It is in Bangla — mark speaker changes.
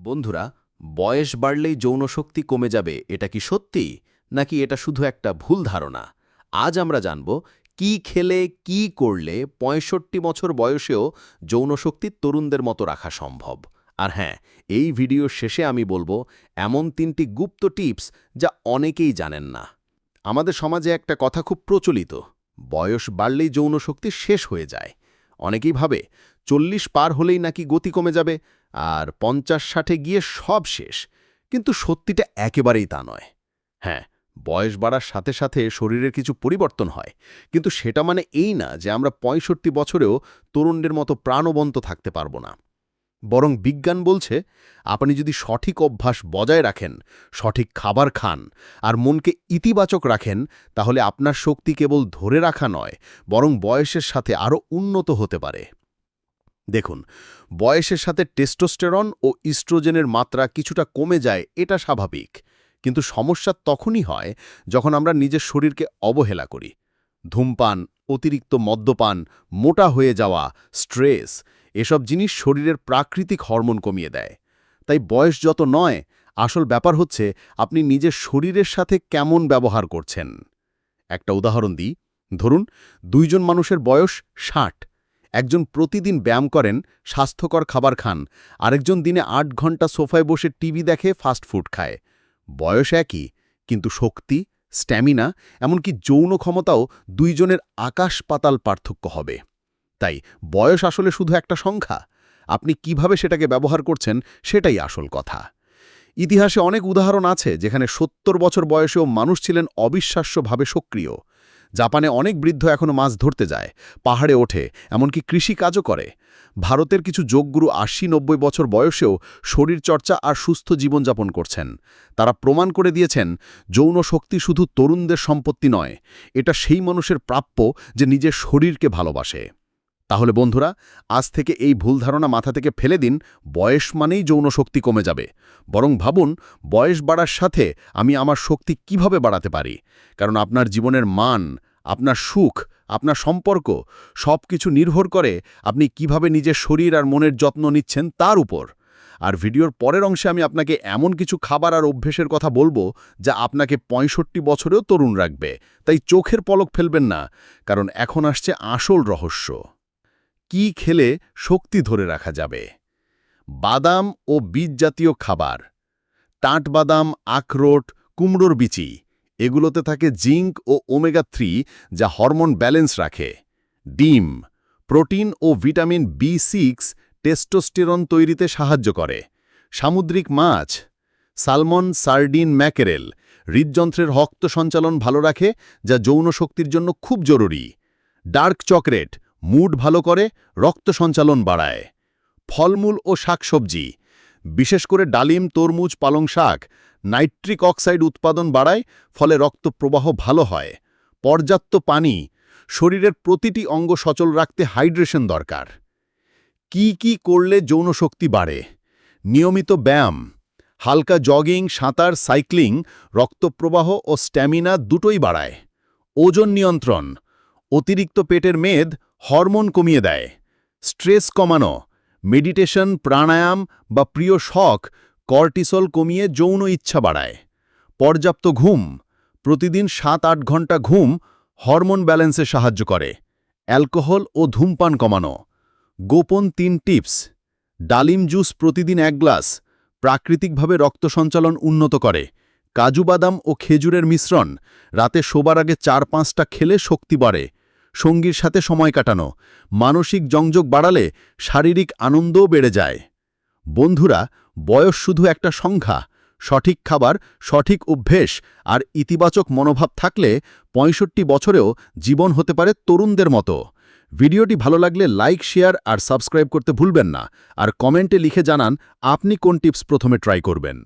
Speaker 1: বন্ধুরা, বয়স বাড়লেই যৌনশক্তি কমে যাবে, এটা কি সত্যি? নাকি এটা শুধু একটা ভুল ধারণা? আজ আমরা জানব কি খেলে, কি করলে পঁয়ষট্টি বছর বয়সেও যৌনশক্তি তরুণদের মতো রাখা সম্ভব? আর হ্যাঁ এই ভিডিওর শেষে আমি বলব, এমন তিনটি গুপ্ত টিপস যা অনেকেই জানেন না। আমাদের সমাজে একটা কথা খুব প্রচলিত, বয়স বাড়লেই যৌনশক্তি শেষ হয়ে যায়। অনেকেই ভাবে, চল্লিশ পার হলেই নাকি গতি কমে যাবে। আর পঞ্চাশ ষাটে গিয়ে সব শেষ। কিন্তু সত্যিটা একেবারেই তা নয়। হ্যাঁ বয়স বাড়ার সাথে সাথে শরীরের কিছু পরিবর্তন হয়। কিন্তু সেটা মানে এই না যে আমরা পঁয়ষট্টি বছরেও তরুণদের মতো প্রাণবন্ত থাকতে পারব না। বরং বিজ্ঞান বলছে, আপনি যদি সঠিক অভ্যাস বজায় রাখেন, সঠিক খাবার খান আর মনকে ইতিবাচক রাখেন, তাহলে আপনার শক্তি কেবল ধরে রাখা নয়, বরং বয়সের সাথে আরও উন্নত হতে পারে। দেখুন, বয়সের সাথে টেস্টোস্টেরন ও ইস্ট্রোজেনের মাত্রা কিছুটা কমে যায়, এটা স্বাভাবিক। কিন্তু সমস্যা তখনই হয় যখন আমরা নিজের শরীরকে অবহেলা করি। ধূমপান, অতিরিক্ত মদ্যপান, মোটা হয়ে যাওয়া, স্ট্রেস, এসব জিনিস শরীরের প্রাকৃতিক হরমোন কমিয়ে দেয়। তাই বয়স যত নয়, আসল ব্যাপার হচ্ছে আপনি নিজের শরীরের সাথে কেমন ব্যবহার করছেন। একটা উদাহরণ দিই। ধরুন, দুইজন মানুষের বয়স ষাট। একজন প্রতিদিন ব্যায়াম করেন, স্বাস্থ্যকর খাবার খান। আরেকজন দিনে আট ঘণ্টা সোফায় বসে টিভি দেখে ফাস্ট ফুড খায়। বয়স একই, কিন্তু শক্তি, স্ট্যামিনা, এমনকি যৌন ক্ষমতাও দুইজনের আকাশ পাতাল পার্থক্য হবে। তাই বয়স আসলে শুধু একটা সংখ্যা। আপনি কীভাবে সেটাকে ব্যবহার করছেন সেটাই আসল কথা। ইতিহাসে অনেক উদাহরণ আছে যেখানে সত্তর বছর বয়সেও মানুষ ছিলেন অবিশ্বাস্যভাবে সক্রিয়। জাপানে অনেক বৃদ্ধ এখনও মাছ ধরতে যায়, পাহাড়ে ওঠে, এমনকি কৃষি কাজও করে। ভারতের কিছু যোগগুরু আশি নব্বই বছর বয়সেও শরীর চর্চা আর সুস্থ জীবনযাপন করছেন। তারা প্রমাণ করে দিয়েছেন, যৌন শক্তি শুধু তরুণদের সম্পত্তি নয়, এটা সেই মানুষের প্রাপ্য যে নিজের শরীরকে ভালোবাসে। তাহলে বন্ধুরা, আজ থেকে এই ভুল ধারণা মাথা থেকে ফেলে দিন, বয়স মানেই যৌন শক্তি কমে যাবে। বরং ভাবুন, বয়স বাড়ার সাথে আমি আমার শক্তি কীভাবে বাড়াতে পারি? কারণ আপনার জীবনের মান, আপনার সুখ, আপনার সম্পর্ক সব কিছু নির্ভর করে আপনি কীভাবে নিজের শরীর আর মনের যত্ন নিচ্ছেন তার উপর। আর ভিডিওর পরের অংশে আমি আপনাকে এমন কিছু খাবার আর অভ্যেসের কথা বলব যা আপনাকে পঁয়ষট্টি বছরেও তরুণ রাখবে। তাই চোখের পলক ফেলবেন না, কারণ এখন আসছে আসল রহস্য। কি খেলে শক্তি ধরে রাখা যাবে? বাদাম ও বীজ জাতীয় খাবার। টাট বাদাম, আখরোট, কুমড়োর বিচি, এগুলোতে থাকে জিঙ্ক ও ওমেগা থ্রি যা হরমোন ব্যালেন্স রাখে। ডিম, প্রোটিন ও ভিটামিন বি সিক্স টেস্টোস্টেরন তৈরিতে সাহায্য করে। সামুদ্রিক মাছ, সালমন, সার্ডিন, ম্যাকেরেল হৃদযন্ত্রের রক্ত সঞ্চালন ভালো রাখে যা যৌন শক্তির জন্য খুব জরুরি। ডার্ক চকলেট মুড ভালো করে, রক্ত সঞ্চালন বাড়ায়। ফলমূল ও শাকসবজি, বিশেষ করে ডালিম, তরমুজ, পালং শাক, নাইট্রিক অক্সাইড উৎপাদন বাড়ায়, ফলে রক্ত প্রবাহ ভালো হয়। পর্যাপ্ত পানি, শরীরের প্রতিটি অঙ্গ সচল রাখতে হাইড্রেশন দরকার। কি কি করলে যৌন শক্তি বাড়ে? নিয়মিত ব্যায়াম, হালকা জগিং, সাঁতার, সাইক্লিং, রক্তপ্রবাহ ও স্ট্যামিনা দুটোই বাড়ায়। ওজন নিয়ন্ত্রণ, অতিরিক্ত পেটের মেদ হরমোন কমিয়ে দেয়। স্ট্রেস কমানো, মেডিটেশন, প্রাণায়াম বা প্রিয় শখ কর্টিসল কমিয়ে যৌন ইচ্ছা বাড়ায়। পর্যাপ্ত ঘুম, প্রতিদিন সাত আট ঘণ্টা ঘুম হরমোন ব্যালেন্সে সাহায্য করে। অ্যালকোহল ও ধূমপান কমানো, গোপন তিন টিপস, ডালিম জুস প্রতিদিন এক গ্লাস, প্রাকৃতিকভাবে রক্ত সঞ্চালন উন্নত করে, কাজু বাদাম ও খেজুরের মিশ্রণ, রাতে শোবার আগে চার পাঁচটা খেলে শক্তি বাড়ে। সঙ্গীর সাথে সময় কাটানো। মানসিক সংযোগ বাড়ালে শারীরিক আনন্দও বেড়ে যায়। বন্ধুরা, বয়স শুধু একটা সংখ্যা। সঠিক খাবার, সঠিক অভ্যেস আর ইতিবাচক মনোভাব থাকলে পঁয়ষট্টি বছরেও জীবন হতে পারে তরুণদের মতো। ভিডিওটি ভালো লাগলে লাইক, শেয়ার আর সাবস্ক্রাইব করতে ভুলবেন না। আর কমেন্টে লিখে জানান, আপনি কোন টিপস প্রথমে ট্রাই করবেন?